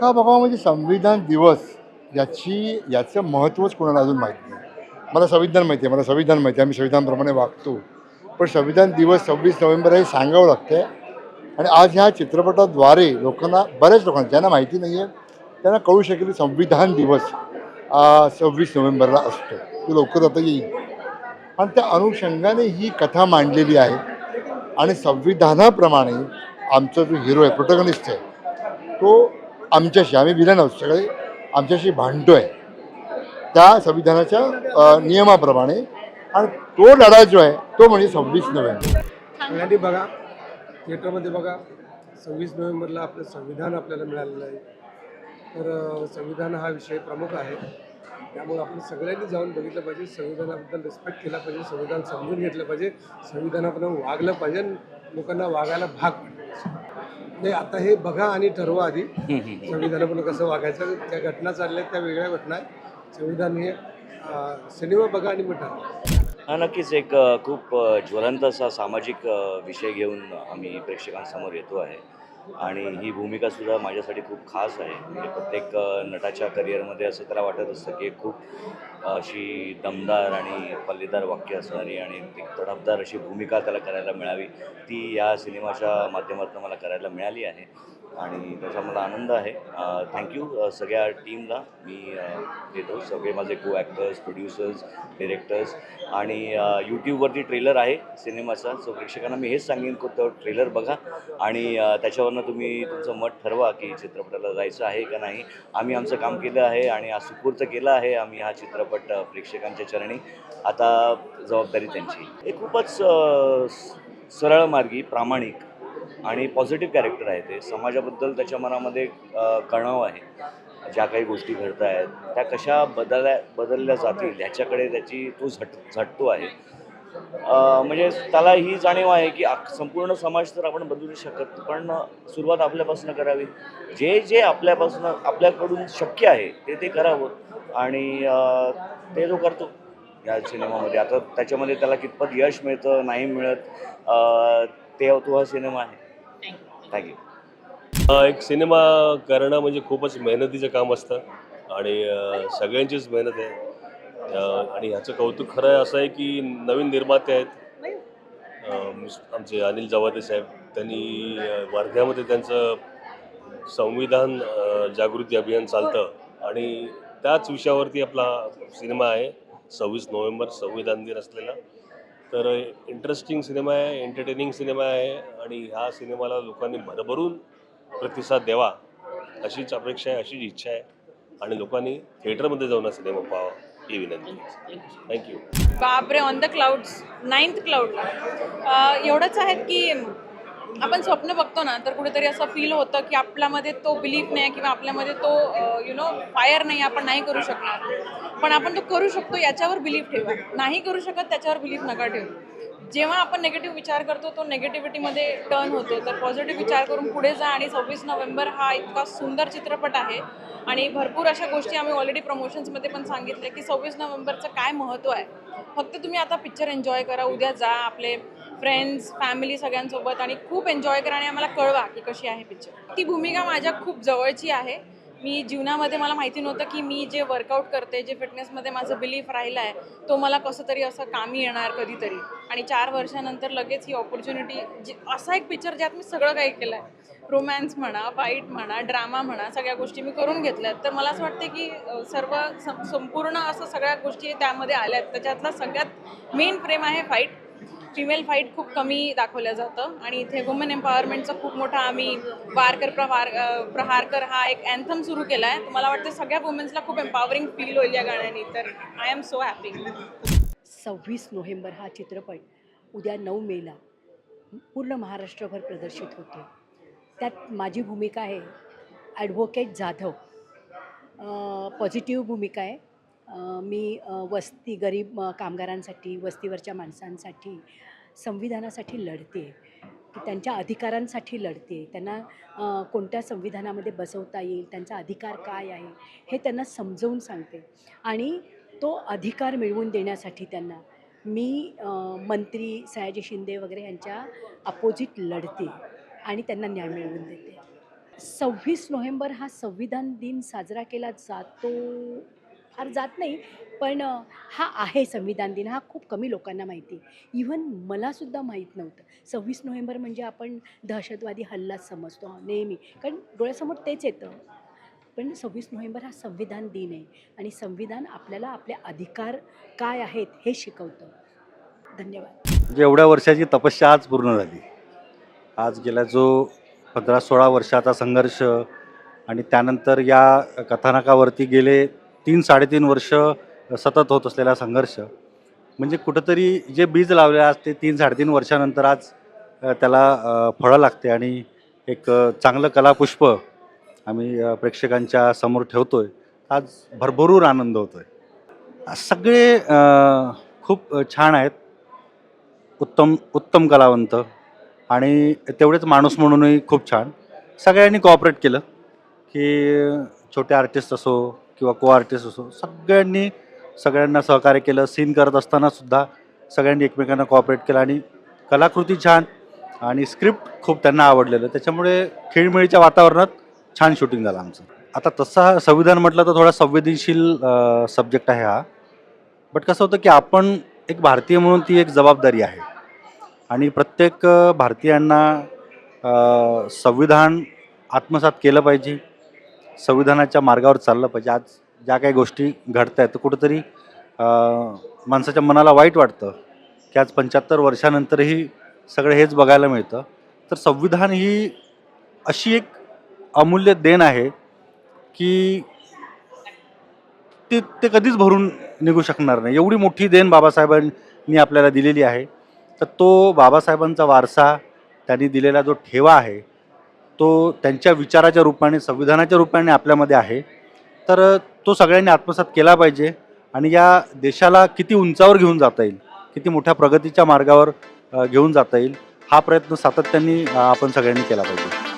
का बघावं म्हणजे संविधान दिवस याची याचं महत्त्वच कोणाला अजून माहीत नाही. मला संविधान माहिती आहे मला संविधान माहिती आहे आम्ही संविधानप्रमाणे वागतो. पण संविधान दिवस सव्वीस नोव्हेंबर हे सांगावं लागतं आणि आज ह्या चित्रपटाद्वारे लोकांना बऱ्याच लोकांना ज्यांना माहिती नाही आहे त्यांना कळू शकेल की संविधान दिवस सव्वीस नोव्हेंबरला असतो. तो लवकर आता येईल. आणि त्या अनुषंगाने ही कथा मांडलेली आहे. आणि संविधानाप्रमाणे आमचा जो हिरो आहे प्रोटोगनिस्ट आहे तो आमच्याशी आम्ही विधान आहोत सगळे. आमच्याशी भांडतो आहे त्या संविधानाच्या नियमाप्रमाणे. आणि तो लढा जो आहे तो म्हणजे सव्वीस नोव्हेंबर. बघा थिएटरमध्ये बघा सव्वीस नोव्हेंबरला आपलं संविधान आपल्याला मिळालेलं आहे. तर संविधान हा विषय प्रमुख आहे. त्यामुळे आपण सगळ्यांनी जाऊन बघितलं पाहिजे संविधानाबद्दल रिस्पेक्ट केला पाहिजे संविधान समजून घेतलं पाहिजे संविधानाप्रमाणे वागलं पाहिजे लोकांना वागायला भाग पाडलं नाही आता हे बघा आणि ठरवा आधी. संविधानाप्रमाणे कसं वागायचं त्या घटना चालल्या त्या वेगळ्या घटना आहेत. संविधान हे सिनेमा बघा आणि मग ठरवा हा नक्कीच एक खूप ज्वलंत असा सामाजिक विषय घेऊन आम्ही प्रेक्षकांसमोर येतो आहे. आणि ही भूमिकासुद्धा माझ्यासाठी खूप खास आहे. म्हणजे प्रत्येक नटाच्या करिअरमध्ये असं त्याला वाटत असतं की खूप अशी दमदार आणि पल्लेदार वाक्य असणारी आणि एक तडफदार अशी भूमिका त्याला करायला मिळावी. ती या सिनेमाच्या माध्यमातून मला करायला मिळाली आहे. आणि त्याचा मला आनंद आहे. थँक्यू सगळ्या टीमला मी देतो सगळे माझे को ॲक्टर्स प्रोड्युसर्स डिरेक्टर्स आणि यूट्यूबवरती ट्रेलर आहे सिनेमाचा. सो प्रेक्षकांना मी हेच सांगेन की तो ट्रेलर बघा. आणि त्याच्यावरनं तुम्ही तुमचं मत ठरवा की चित्रपटाला जायचं आहे का नाही. आम्ही आमचं काम केलं आहे आणि आज सुपूर्त केलं आहे आम्ही हा चित्रपट प्रेक्षकांच्या चरणी. आता जबाबदारी त्यांची. हे खूपच सरळ मार्गी प्रामाणिक आणि पॉझिटिव्ह कॅरेक्टर आहे ते. समाजाबद्दल त्याच्या मनामध्ये कणाव आहे. ज्या काही गोष्टी घडत आहेत त्या कशा बदलल्या बदलल्या जातील ह्याच्याकडे त्याची तो झट झटतो आहे. म्हणजे त्याला ही जाणीव आहे की संपूर्ण समाज तर आपण बदलू शकत पण सुरुवात आपल्यापासून करावी. जे जे आपल्यापासून आपल्याकडून शक्य आहे ते ते करावं. आणि ते जो करतो या सिनेमामध्ये. आता त्याच्यामध्ये त्याला कितपत यश मिळतं नाही मिळत ते तो हा सिनेमा आहे. थँक्यू हा एक सिनेमा करणं म्हणजे खूपच मेहनतीचं काम असतं आणि सगळ्यांचीच मेहनत आहे. आणि ह्याचं कौतुक खरं असं आहे की नवीन निर्माते आहेत. अं, मिस- आमचे अनिल जवादे साहेब त्यांनी वर्ध्यामध्ये त्यांचं संविधान जागृती अभियान चालतं. आणि त्याच विषयावरती आपला सिनेमा आहे. सव्वीस नोव्हेंबर संविधान दिन असलेला. तर इंटरेस्टिंग सिनेमा आहे एंटरटेनिंग सिनेमा आहे आणि ह्या सिनेमाला लोकांनी भरभरून प्रतिसाद द्यावा अशीच अपेक्षा आहे अशीच इच्छा आहे आणि लोकांनी थिएटरमध्ये जाऊन हा सिनेमा पाहावा ही विनंती थँक्यू बापरे on the clouds ninth cloud एवढंच आहेत की आपण स्वप्न बघतो ना तर कुठेतरी असं फील होतं की आपल्यामध्ये तो बिलीफ नाही किंवा आपल्यामध्ये तो यु नो फायर नाही आपण नाही करू शकणार. पण आपण तो करू शकतो याच्यावर बिलीफ ठेवा. नाही करू शकत त्याच्यावर बिलीफ नका ठेवू. जेव्हा आपण नेगेटिव्ह विचार करतो तो नेगेटिव्हिटीमध्ये टर्न होतो. तर पॉझिटिव्ह विचार करून पुढे जा आणि सव्वीस नोव्हेंबर हा इतका सुंदर चित्रपट आहे. आणि भरपूर अशा गोष्टी आम्ही ऑलरेडी प्रमोशन्समध्ये पण सांगितले की सव्वीस नोव्हेंबरचं काय महत्त्व आहे. फक्त तुम्ही आता पिक्चर एन्जॉय करा उद्या जा आपले फ्रेंड्स फॅमिली सगळ्यांसोबत आणि खूप एन्जॉय करा आणि आम्हाला कळवा की कशी आहे पिक्चर ती भूमिका माझ्या खूप जवळची आहे. मी जीवनामध्ये मला माहिती नव्हतं की मी जे वर्कआउट करते जे फिटनेसमध्ये माझं बिलीफ राहिला आहे तो मला कसं तरी असं कामी येणार कधीतरी. आणि चार वर्षानंतर लगेच ही ऑपॉर्च्युनिटी जी असा एक पिक्चर ज्यात मी सगळं काही केलं आहे रोमॅन्स म्हणा फाईट म्हणा ड्रामा म्हणा सगळ्या गोष्टी मी करून घेतल्या तर मला असं वाटते की सर्व संपूर्ण असं सगळ्या गोष्टी त्यामध्ये आल्या आहेत त्याच्यातला सगळ्यात मेन प्रेम आहे फाईट फिमेल फाईट खूप कमी दाखवलं जातं. आणि इथे वुमन एम्पॉवरमेंटचा खूप मोठा आम्ही वारकर प्रहार प्रहारकर हा एक अँथम सुरू केला आहे मला वाटतं सगळ्या वुमेन्सला खूप एम्पॉवरिंग फील होईल या गाण्याने तर आय एम सो हॅपी सव्वीस नोव्हेंबर हा चित्रपट उद्या नऊ मेला पूर्ण महाराष्ट्रभर प्रदर्शित होतो त्यात माझी भूमिका आहे ॲडव्होकेट जाधव. पॉझिटिव्ह भूमिका आहे. मी वस्ती गरीब कामगारांसाठी वस्तीवरच्या माणसांसाठी संविधानासाठी लढते. की त्यांच्या अधिकारांसाठी लढते. त्यांना कोणत्या संविधानामध्ये बसवता येईल त्यांचा अधिकार काय आहे हे त्यांना समजवून सांगते. आणि तो अधिकार मिळवून देण्यासाठी त्यांना मी मंत्री सयाजी शिंदे वगैरे यांच्या अपोजिट लढते आणि त्यांना न्याय मिळवून देते. सव्वीस नोव्हेंबर हा संविधान दिन साजरा केला जातो फार जात नाही पण हा आहे संविधान दिन हा खूप कमी लोकांना माहिती आहे. मलासुद्धा माहीत नव्हतं. सव्वीस नोव्हेंबर म्हणजे आपण दहशतवादी हल्लाच समजतो नेहमी. कारण डोळ्यासमोर तेच येतं. पण सव्वीस नोव्हेंबर हा संविधान दिन आहे आणि संविधान आपल्याला आपले अधिकार काय आहेत हे शिकवतं. धन्यवाद. म्हणजे एवढ्या वर्षाची तपस्या आज पूर्ण झाली. आज गेल्या जो पंधरा सोळा वर्षाचा संघर्ष आणि त्यानंतर या कथानकावरती गेले तीन साडेतीन वर्ष सतत होत असलेला संघर्ष. म्हणजे कुठंतरी जे बीज लावले आज ते तीन साडेतीन वर्षानंतर आज त्याला फळं लागते आणि एक चांगलं कलापुष्प आम्ही प्रेक्षकांच्या समोर ठेवतो आहे आज भरभरून आनंद होतो आहे सगळे खूप छान आहेत. उत्तम उत्तम कलावंत आणि तेवढेच माणूस म्हणूनही खूप छान. सगळ्यांनी कॉपरेट केलं की छोटे आर्टिस्ट असो किंवा को आर्टिस्ट असो सगळ्यांनी सगळ्यांना सहकार्य केलं सीन करत असताना सुद्धा सगळ्यांनी एकमेकांना कॉपरेट केलं आणि कलाकृती छान आणि स्क्रिप्ट खूप त्यांना आवडलेलं. त्याच्यामुळे खेळमेळीच्या वातावरणात छान शूटिंग झालं आमचं. आता तसा संविधान म्हटलं तर थोडा संवेदनशील सब्जेक्ट आहे हा. बट कसं होतं की आपण एक भारतीय म्हणून ती एक जबाबदारी आहे. आणि प्रत्येक भारतीयांना संविधान आत्मसात केलं पाहिजे. संविधानाच्या मार्गावर चाललं पाहिजे. आज ज्या काही गोष्टी घडत आहेत तर कुठंतरी माणसाच्या मनाला वाईट वाटतं की आज पंच्याहत्तर वर्षानंतरही सगळं हेच बघायला मिळतं. तर संविधान ही अशी एक अमूल्य देण आहे की ते ते कधीच भरून निघू शकणार नाही. एवढी मोठी देण बाबासाहेबांनी आपल्याला दिलेली आहे. तर तो बाबासाहेबांचा वारसा त्यांनी दिलेला जो ठेवा आहे तो त्यांच्या विचाराच्या रूपाने संविधानाच्या रूपाने आपल्यामध्ये आहे. तर तो सगळ्यांनी आत्मसात केला पाहिजे आणि या देशाला किती उंचावर घेऊन जाता येईल किती मोठ्या प्रगतीच्या मार्गावर घेऊन जाता येईल हा प्रयत्न सातत्याने आपण सगळ्यांनी केला पाहिजे.